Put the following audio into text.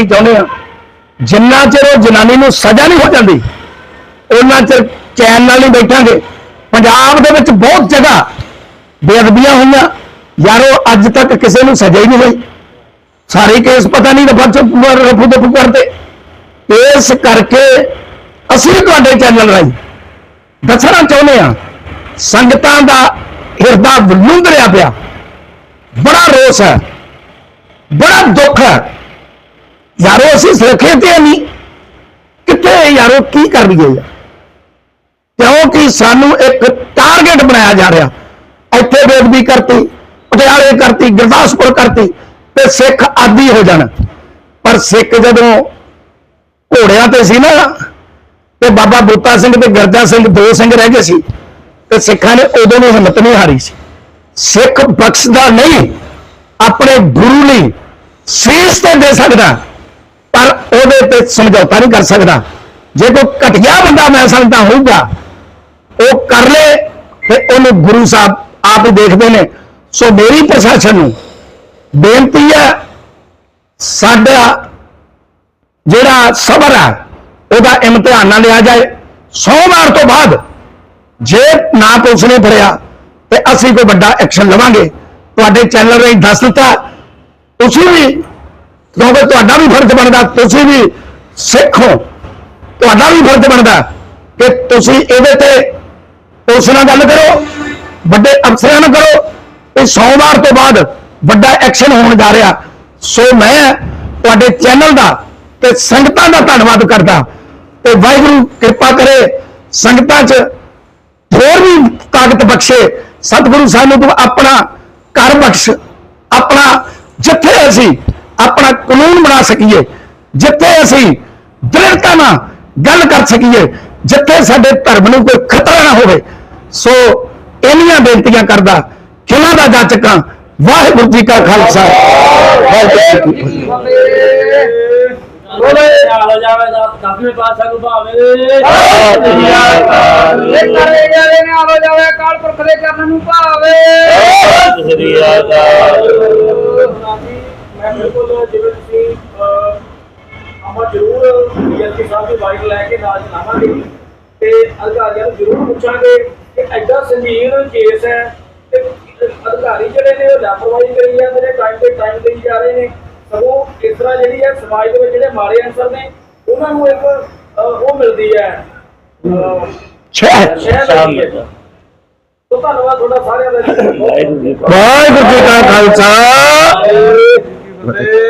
ਬੇਨਤੀ ਚਾਹੁੰਦੇ ਆ। ਜਿੰਨਾ ਚਿਰ ਉਹ ਜਨਾਨੀ ਨੂੰ ਸਜ਼ਾ ਨਹੀਂ ਹੋ ਜਾਂਦੀ, ਉਹਨਾਂ ਚਿਰ ਚੈਨ ਨਾਲ ਨਹੀਂ ਬੈਠਾਂਗੇ। ਪੰਜਾਬ ਦੇ ਵਿੱਚ ਬਹੁਤ ਜਗ੍ਹਾ ਬੇਅਦਬੀਆਂ ਹੋਈਆਂ। ਯਾਰੋ ਅੱਜ ਤੱਕ ਕਿਸੇ ਨੂੰ ਸਜ਼ਾ ਹੀ ਨਹੀਂ ਹੋਈ। ਸਾਰੇ ਕੇਸ ਪਤਾ ਨਹੀਂ ਰਫਾ ਰਫੂ ਦਫੂ ਕਰਦੇ। ਇਸ ਕਰਕੇ ਅਸੀਂ ਤੁਹਾਡੇ ਚੈਨਲ ਰਾਹੀਂ ਦੱਸਣਾ ਚਾਹੁੰਦੇ ਆ ਸੰਗਤਾਂ ਦਾ ਹਿਰਦਾ ਵਲੂੰਦਰਿਆ ਪਿਆ। ਬੜਾ ਰੋਸ ਹੈ, ਬੜਾ ਦੁੱਖ ਹੈ। ਅਸੀਂ ਸੁਰੱਖਿਆ ਤੇ ਨਹੀਂ ਕਿੱਥੇ ਯਾਰੋ, ਕੀ ਕਰ ਲਈਏ ਯਾਰ ਕਿਉਂਕਿ ਸਾਨੂੰ ਇੱਕ ਟਾਰਗੇਟ ਬਣਾਇਆ ਜਾ ਰਿਹਾ। ਇੱਥੇ ਬੇਦਬੀ ਕਰਤੀ, ਪਟਿਆਲੇ ਕਰਤੀ, ਗੁਰਦਾਸਪੁਰ ਕਰਤੀ ਤੇ ਸਿੱਖ ਆਦੀ ਹੋ ਜਾਣ। ਪਰ ਸਿੱਖ ਜਦੋਂ ਘੋੜਿਆਂ ਤੇ ਸੀ ਨਾ, ਤੇ ਬਾਬਾ ਬੂਤਾ ਸਿੰਘ ਤੇ ਗਰਜਾ ਸਿੰਘ ਦੋ ਸਿੰਘ ਰਹਿ ਗਏ ਸੀ, ਤੇ ਸਿੱਖਾਂ ਨੇ ਉਦੋਂ ਨੂੰ ਹਿੰਮਤ ਨਹੀਂ ਹਾਰੀ ਸੀ। ਸਿੱਖ ਬਖਸ਼ਦਾ ਨਹੀਂ, ਆਪਣੇ ਗੁਰੂ ਲਈ ਸੀਸ ਤੇ ਦੇ ਸਕਦਾ। ਪਰ ਉਹਦੇ ਤੇ ਸਮਝੌਤਾ ਨਹੀਂ ਕਰ ਸਕਦਾ। ਜੇ ਕੋਈ ਘਟਿਆ ਬੰਦਾ, ਮੈਂ ਸਮਝਦਾ ਹੋਊਗਾ। ਉਹ ਕਰ ਲੇ, ਤੇ ਉਹਨੂੰ ਗੁਰੂ ਸਾਹਿਬ ਆਪ ਹੀ ਦੇਖਦੇ ਨੇ। ਸੋ ਮੇਰੀ ਪ੍ਰਸ਼ਾਸਨ ਨੂੰ ਬੇਨਤੀ ਹੈ, ਸਾਡਾ ਜਿਹੜਾ ਸਬਰ ਹੈ, ਉਹਦਾ ਇਮਤਿਹਾਨ ਨਾ ਲਿਆ ਜਾਏ। ਸੋਮਵਾਰ ਤੋਂ ਬਾਅਦ ਜੇ ਨਾ ਪੁਲਿਸ ਨੇ ਫੜਿਆ, ਤੇ ਅਸੀਂ ਕੋਈ ਵੱਡਾ ਐਕਸ਼ਨ ਲਵਾਂਗੇ। ਤੁਹਾਡੇ ਚੈਨਲ ਰਾਹੀਂ ਦੱਸ ਦਿੱਤਾ। ਤੁਸੀਂ ਵੀ ਕਿਉਂਕਿ ਤੁਹਾਡਾ ਵੀ ਫਰਜ਼ ਬਣਦਾ, ਤੁਸੀਂ ਵੀ ਸਿੱਖ ਹੋ। ਤੁਹਾਡਾ ਵੀ ਫਰਜ਼ ਬਣਦਾ ਕਿ ਤੁਸੀਂ ਇਹਦੇ ਤੇ ਉਸ ਨਾਲ ਗੱਲ ਕਰੋ, ਵੱਡੇ ਅਫਸਰਾਂ ਨਾਲ ਕਰੋ। ਤੇ ਸੋਮਵਾਰ ਤੋਂ ਬਾਅਦ ਵੱਡਾ ਐਕਸ਼ਨ ਹੋਣ ਜਾ ਰਿਹਾ। ਸੋ ਮੈਂ ਤੁਹਾਡੇ ਚੈਨਲ ਦਾ ਤੇ ਸੰਗਤਾਂ ਦਾ ਧੰਨਵਾਦ ਕਰਦਾ। ਤੇ ਵਾਹਿਗੁਰੂ ਕਿਰਪਾ ਕਰੇ ਸੰਗਤਾਂ 'ਚ ਹੋਰ ਵੀ ਤਾਕਤ ਬਖਸ਼ੇ। ਸਤਿਗੁਰੂ ਸਾਨੂੰ ਤੂੰ ਆਪਣਾ ਘਰ ਬਖਸ਼। ਆਪਣਾ ਜਿੱਥੇ ਅਸੀਂ ਆਪਣਾ ਕਾਨੂੰਨ ਬਣਾ ਸਕੀਏ, ਜਿੱਥੇ ਅਸੀਂ ਦ੍ਰਿੜਤਾ ਨਾਲ ਗੱਲ ਕਰ ਸਕੀਏ, ਜਿੱਥੇ ਸਾਡੇ ਧਰਮ ਨੂੰ ਕੋਈ ਖਤਰਾ ਨਾ ਹੋਵੇ। ਸੋ ਇੰਨੀਆਂ ਬੇਨਤੀਆਂ ਕਰਦਾ, ਖਿਮਾ ਦਾ ਜਾਚਕਾਂ ਵਾਹਿਗੁਰੂ ਜੀ ਕਾ ਖਾਲਸਾ। ਵਾਹਿਗੁਰੂ ਜੀ ਕੀ ਫਤਿਹ। ਬੋਲੇ ਹਾਲ ਜਾਵੇ ਦਾ ਦਸਵੇਂ ਪਾਤਸ਼ਾਹ ਨੂੰ ਭਾਵੇ ਇਹ ਕਰੇ ਜਾਵੇ ਨੇ ਆਵੋ ਜਾਵੇ ਕਾਲ ਪੁਰਖ ਦੇ ਚਰਨ ਨੂੰ ਭਾਵੇ ਮੈਂ ਬਿਲਕੁਲ ਜਿਵੇਂ ਤੁਸੀਂ ਆਪਾਂ ਜ਼ਰੂਰ ਡੀਐਸਪੀ ਸਾਹਿਬ ਦੀ ਬਾਈਕ ਲੈ ਕੇ ਨਾਲ ਚਲਾਵਾਂਗੇ। ਤੇ ਅਧਿਕਾਰੀਆਂ ਨੂੰ ਜ਼ਰੂਰ ਪੁੱਛਾਂਗੇ ਕਿ ਐਡਾ ਸੰਗੀਨ ਕੇਸ ਹੈ ਤੇ ਅਧਿਕਾਰੀ ਜਿਹੜੇ ਨੇ ਉਹ ਲਾਪਰਵਾਹੀ ਕਰੀ ਜਾਂਦੇ ਨੇ ਟਾਈਮ ਤੇ ਟਾਈਮ ਦੇਈ ਜਾ ਰਹੇ ਨੇ। ਸਗੋਂ ਇਸ ਤਰ੍ਹਾਂ ਜਿਹੜੀ ਹੈ ਸਮਾਜ ਦੇ ਵਿੱਚ ਜਿਹੜੇ ਮਾੜੇ ਅਨਸਰ ਨੇ ਉਹਨਾਂ ਨੂੰ ਇੱਕ ਉਹ ਮਿਲਦੀ ਹੈ। ਛੇ। ਹੈ ਤੋ ਧੰਨਵਾਦ ਤੁਹਾਡਾ ਸਾਰਿਆਂ ਦਾ। ਵਾਹਿਗੁਰੂ ਜੀ ਕਾ ਖਾਲਸਾ। ਵਾਹਿਗੁਰੂ ਜੀ ਕੀ ਫਤਿਹ